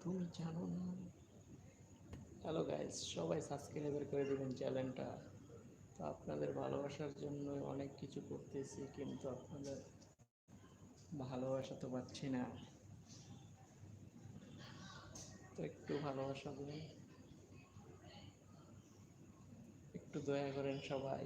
তুমি জানো না হ্যালো গাইজ সবাই সাবস্ক্রাইবার করে দেবেন চ্যানেলটা তো আপনাদের ভালোবাসার জন্য অনেক কিছু করতেছি, কিন্তু আপনাদের ভালোবাসা তো পাচ্ছি না। তো একটু ভালোবাসা দেবেন একটু দয়া করেন সবাই।